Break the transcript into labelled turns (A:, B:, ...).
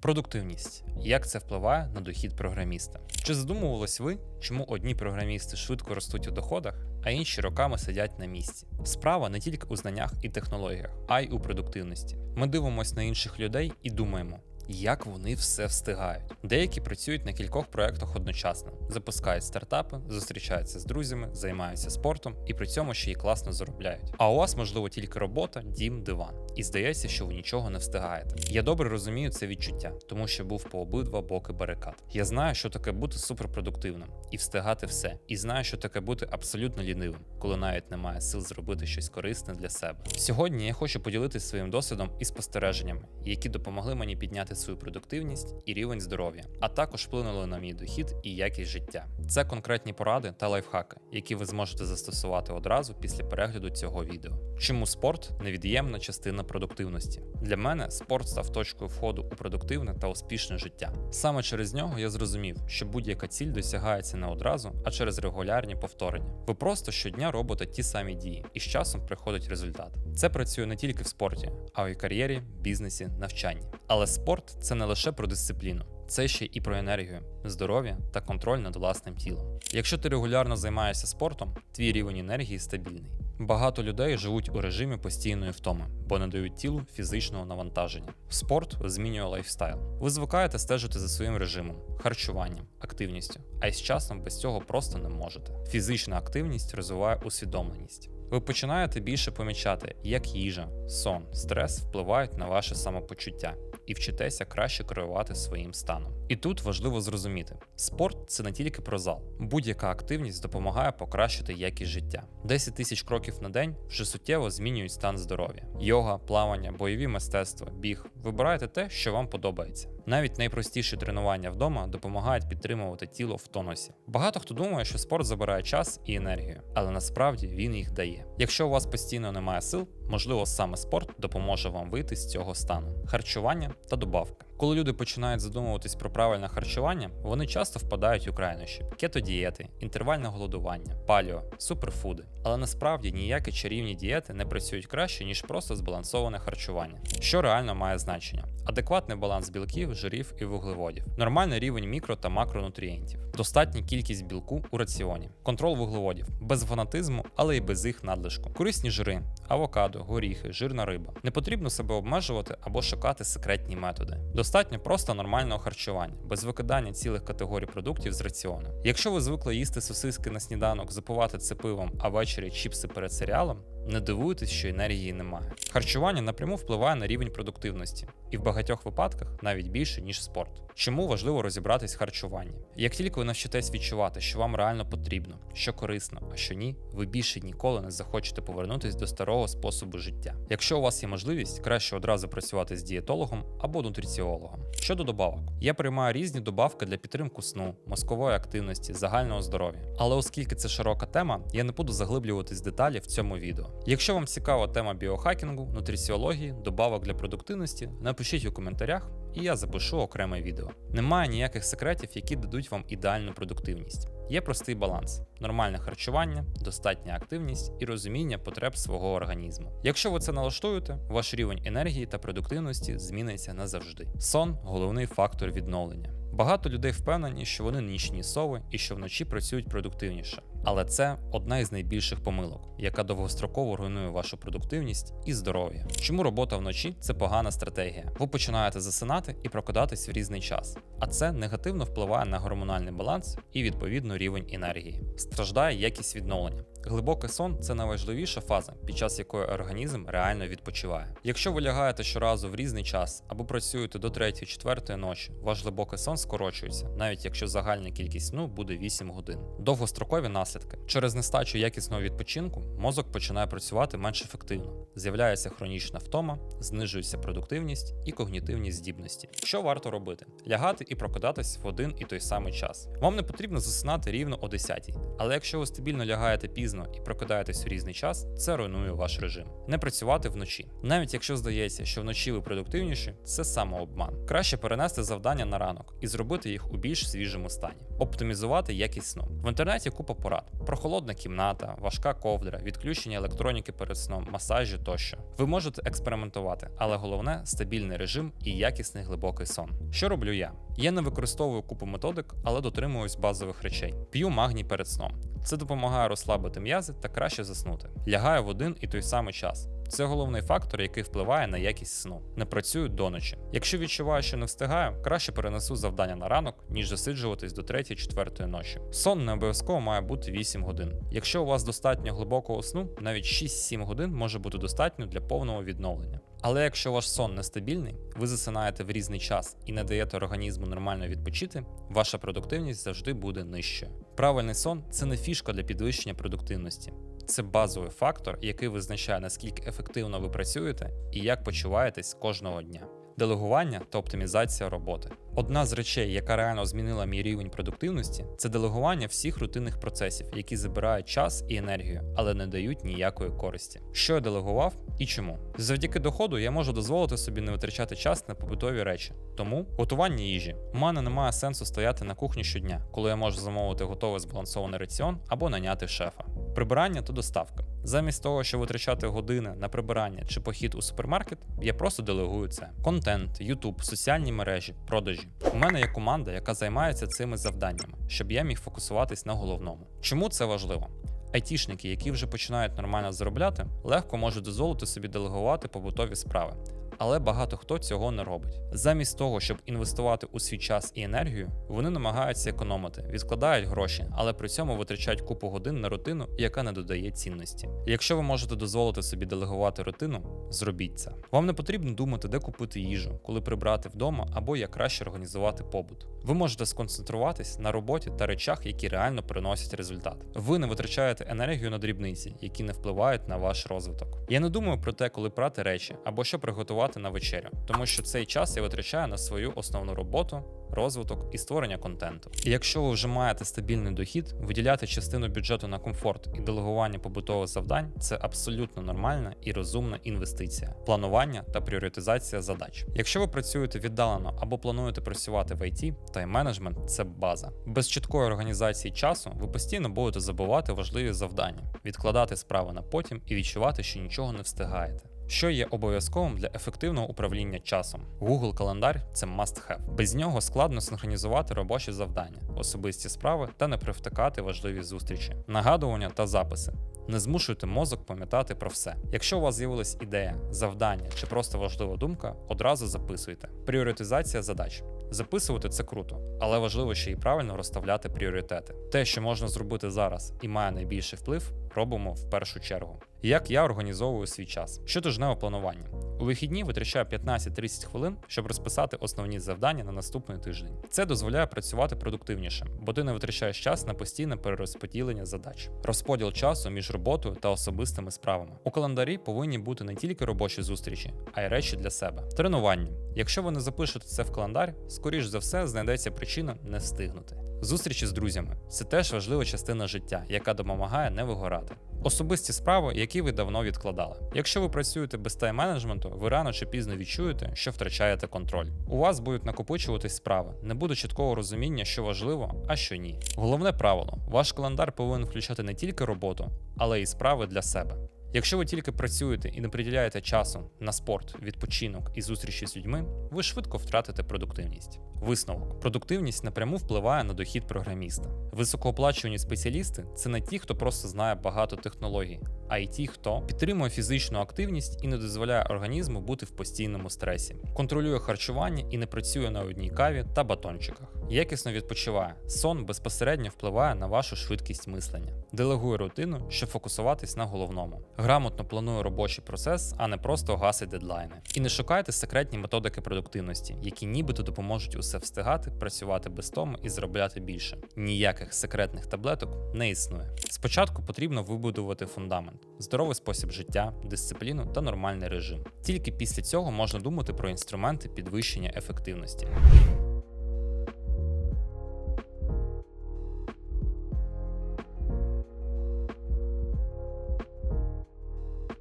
A: Продуктивність. Як це впливає на дохід програміста? Чи задумувались ви, чому одні програмісти швидко ростуть у доходах, а інші роками сидять на місці? Справа не тільки у знаннях і технологіях, а й у продуктивності. Ми дивимося на інших людей і думаємо. Як вони все встигають? Деякі працюють на кількох проєктах одночасно, запускають стартапи, зустрічаються з друзями, займаються спортом і при цьому ще й класно заробляють. А у вас, можливо, тільки робота, дім, диван. І здається, що ви нічого не встигаєте. Я добре розумію це відчуття, тому що був по обидва боки барикад. Я знаю, що таке бути суперпродуктивним і встигати все. І знаю, що таке бути абсолютно лінивим, коли навіть немає сил зробити щось корисне для себе. Сьогодні я хочу поділитися своїм досвідом і спостереженнями, які допомогли мені підняти свою продуктивність і рівень здоров'я, а також вплинули на мій дохід і якість життя. Це конкретні поради та лайфхаки, які ви зможете застосувати одразу після перегляду цього відео. Чому спорт невід'ємна частина продуктивності? Для мене спорт став точкою входу у продуктивне та успішне життя. Саме через нього я зрозумів, що будь-яка ціль досягається не одразу, а через регулярні повторення. Ви просто щодня робите ті самі дії, і з часом приходить результат. Це працює не тільки в спорті, а й у кар'єрі, бізнесі, навчанні. Але спорт це не лише про дисципліну. Це ще і про енергію, здоров'я та контроль над власним тілом. Якщо ти регулярно займаєшся спортом, твій рівень енергії стабільний. Багато людей живуть у режимі постійної втоми, бо не дають тілу фізичного навантаження. Спорт змінює лайфстайл. Ви звикаєте стежити за своїм режимом, харчуванням, активністю, а й з часом без цього просто не можете. Фізична активність розвиває усвідомленість. Ви починаєте більше помічати, як їжа, сон, стрес впливають на ваше самопочуття і вчитеся краще керувати своїм станом. І тут важливо зрозуміти: спорт це не тільки про зал. Будь-яка активність допомагає покращити якість життя. 10 тисяч кроків на день вже суттєво змінюють стан здоров'я. Йога, плавання, бойові мистецтва, біг. Вибирайте те, що вам подобається. Навіть найпростіші тренування вдома допомагають підтримувати тіло в тонусі. Багато хто думає, що спорт забирає час і енергію, але насправді він їх дає. Якщо у вас постійно немає сил, можливо, саме спорт допоможе вам вийти з цього стану. Харчування та добавки. Коли люди починають задумуватись про правильне харчування, вони часто впадають у крайнощі: кетодієти, інтервальне голодування, паліо, суперфуди. Але насправді ніякі чарівні дієти не працюють краще, ніж просто збалансоване харчування, що реально має значення. Адекватний баланс білків, жирів і вуглеводів, нормальний рівень мікро та макронутрієнтів, достатня кількість білку у раціоні, контроль вуглеводів, без фанатизму, але й без їх надлишку, корисні жири, авокадо, горіхи, жирна риба. Не потрібно себе обмежувати або шукати секретні методи. Достатньо просто нормального харчування, без викидання цілих категорій продуктів з раціону. Якщо ви звикли їсти сосиски на сніданок, запивати це пивом, а ввечері чіпси перед серіалом. Не дивуйтесь, що енергії немає. Харчування напряму впливає на рівень продуктивності, і в багатьох випадках навіть більше, ніж спорт. Чому важливо розібратись в харчуванні? Як тільки ви навчитесь відчувати, що вам реально потрібно, що корисно, а що ні, ви більше ніколи не захочете повернутись до старого способу життя. Якщо у вас є можливість, краще одразу працювати з дієтологом або нутриціологом. Щодо добавок, я приймаю різні добавки для підтримку сну, мозкової активності, загального здоров'я. Але оскільки це широка тема, я не буду заглиблюватись деталі в цьому відео. Якщо вам цікава тема біохакінгу, нутриціології, добавок для продуктивності, напишіть у коментарях, і я запишу окреме відео. Немає ніяких секретів, які дадуть вам ідеальну продуктивність. Є простий баланс: нормальне харчування, достатня активність і розуміння потреб свого організму. Якщо ви це налаштуєте, ваш рівень енергії та продуктивності зміниться назавжди. Сон головний фактор відновлення. Багато людей впевнені, що вони нічні сови і що вночі працюють продуктивніше. Але це одна із найбільших помилок, яка довгостроково руйнує вашу продуктивність і здоров'я. Чому робота вночі це погана стратегія? Ви починаєте засинати і прокидатись в різний час, а це негативно впливає на гормональний баланс і відповідно рівень енергії. Страждає якість відновлення. Глибокий сон це найважливіша фаза, під час якої організм реально відпочиває. Якщо ви лягаєте щоразу в різний час або працюєте до 3-4 ночі, ваш глибокий сон скорочується, навіть якщо загальна кількість сну буде 8 годин. Довгострокові наслідки через нестачу якісного відпочинку мозок починає працювати менш ефективно. З'являється хронічна втома, знижується продуктивність і когнітивні здібності. Що варто робити? Лягати і прокидатись в один і той самий час. Вам не потрібно засинати рівно о 10 але якщо ви стабільно лягаєте пізно і прокидаєтесь у різний час, це руйнує ваш режим. Не працювати вночі. Навіть якщо здається, що вночі ви продуктивніші, це самообман. Краще перенести завдання на ранок і зробити їх у більш свіжому стані, оптимізувати якість сну. В інтернеті купа порад. прохолодна кімната, важка ковдра, відключення електроніки перед сном, масажі тощо. Ви можете експериментувати, але головне стабільний режим і якісний глибокий сон. Що роблю я? Я не використовую купу методик, але дотримуюсь базових речей. П'ю магній перед сном. Це допомагає розслабити м'язи та краще заснути. Лягаю в один і той самий час. Це головний фактор, який впливає на якість сну. Не працюю до ночі. Якщо відчуваю, що не встигаю, краще перенесу завдання на ранок, ніж засиджуватись до 3-4 ночі. Сон не обов'язково має бути 8 годин. Якщо у вас достатньо глибокого сну, навіть 6-7 годин може бути достатньо для повного відновлення. Але якщо ваш сон нестабільний, ви засинаєте в різний час і не даєте організму нормально відпочити, ваша продуктивність завжди буде нижчою. Правильний сон це не фішка для підвищення продуктивності. Це базовий фактор, який визначає наскільки ефективно ви працюєте і як почуваєтесь кожного дня. Делегування та оптимізація роботи. Одна з речей, яка реально змінила мій рівень продуктивності, це делегування всіх рутинних процесів, які забирають час і енергію, але не дають ніякої користі. Що я делегував і чому? Завдяки доходу я можу дозволити собі не витрачати час на побутові речі. Тому готування їжі. У мене немає сенсу стояти на кухні щодня, коли я можу замовити готовий збалансований раціон або наняти шефа. Прибирання та доставка. Замість того, щоб витрачати години на прибирання чи похід у супермаркет, я просто делегую це. Контент, Ютуб, соціальні мережі, продажі. У мене є команда, яка займається цими завданнями, щоб я міг фокусуватись на головному. Чому це важливо? Айтішники, які вже починають нормально заробляти, легко можуть дозволити собі делегувати побутові справи. Але багато хто цього не робить. Замість того, щоб інвестувати у свій час і енергію, вони намагаються економити, відкладають гроші, але при цьому витрачають купу годин на рутину, яка не додає цінності. Якщо ви можете дозволити собі делегувати рутину, зробіть це. Вам не потрібно думати, де купити їжу, коли прибрати вдома або як краще організувати побут. Ви можете сконцентруватись на роботі та речах, які реально приносять результат. Ви не витрачаєте енергію на дрібниці, які не впливають на ваш розвиток. Я не думаю про те, коли прати речі або що приготувати на вечерю, тому що цей час я витрачаю на свою основну роботу. Розвиток і створення контенту. І якщо ви вже маєте стабільний дохід, виділяти частину бюджету на комфорт і делегування побутових завдань це абсолютно нормальна і розумна інвестиція, планування та пріоритизація задач. Якщо ви працюєте віддалено або плануєте працювати в IT, тайм-менеджмент це база. Без чіткої організації часу ви постійно будете забувати важливі завдання, відкладати справи на потім і відчувати, що нічого не встигаєте. Що є обов'язковим для ефективного управління часом? Google календар це must-have. Без нього складно синхронізувати робочі завдання, особисті справи та не привтикати важливі зустрічі, нагадування та записи. Не змушуйте мозок пам'ятати про все. Якщо у вас з'явилась ідея, завдання чи просто важлива думка, одразу записуйте. Пріоритизація задач. Записувати це круто, але важливо ще й правильно розставляти пріоритети. Те, що можна зробити зараз і має найбільший вплив, робимо в першу чергу. Як я організовую свій час? Щотижневе планування. У вихідні витрачаю 15-30 хвилин, щоб розписати основні завдання на наступний тиждень. Це дозволяє працювати продуктивніше, бо ти не витрачаєш час на постійне перерозподілення задач, розподіл часу між роботою та особистими справами. У календарі повинні бути не тільки робочі зустрічі, а й речі для себе. Тренування. Якщо ви не запишете це в календар, скоріш за все знайдеться причина не встигнути. Зустрічі з друзями це теж важлива частина життя, яка допомагає не вигорати. Особисті справи, які ви давно відкладали. Якщо ви працюєте без тайм-менеджменту, ви рано чи пізно відчуєте, що втрачаєте контроль. У вас будуть накопичуватись справи, не буде чіткого розуміння, що важливо, а що ні. Головне правило: ваш календар повинен включати не тільки роботу, але й справи для себе. Якщо ви тільки працюєте і не приділяєте часу на спорт, відпочинок і зустрічі з людьми, ви швидко втратите продуктивність. Висновок: продуктивність напряму впливає на дохід програміста. Високооплачувані спеціалісти це не ті, хто просто знає багато технологій, а й ті, хто підтримує фізичну активність і не дозволяє організму бути в постійному стресі, контролює харчування і не працює на одній каві та батончиках. Якісно відпочиває. Сон безпосередньо впливає на вашу швидкість мислення, делегує рутину, щоб фокусуватись на головному. Грамотно планує робочий процес, а не просто гасить дедлайни. І не шукайте секретні методики продуктивності, які нібито допоможуть усе встигати, працювати без тому і заробляти більше. Ніяких секретних таблеток не існує. Спочатку потрібно вибудувати фундамент, здоровий спосіб життя, дисципліну та нормальний режим. Тільки після цього можна думати про інструменти підвищення ефективності.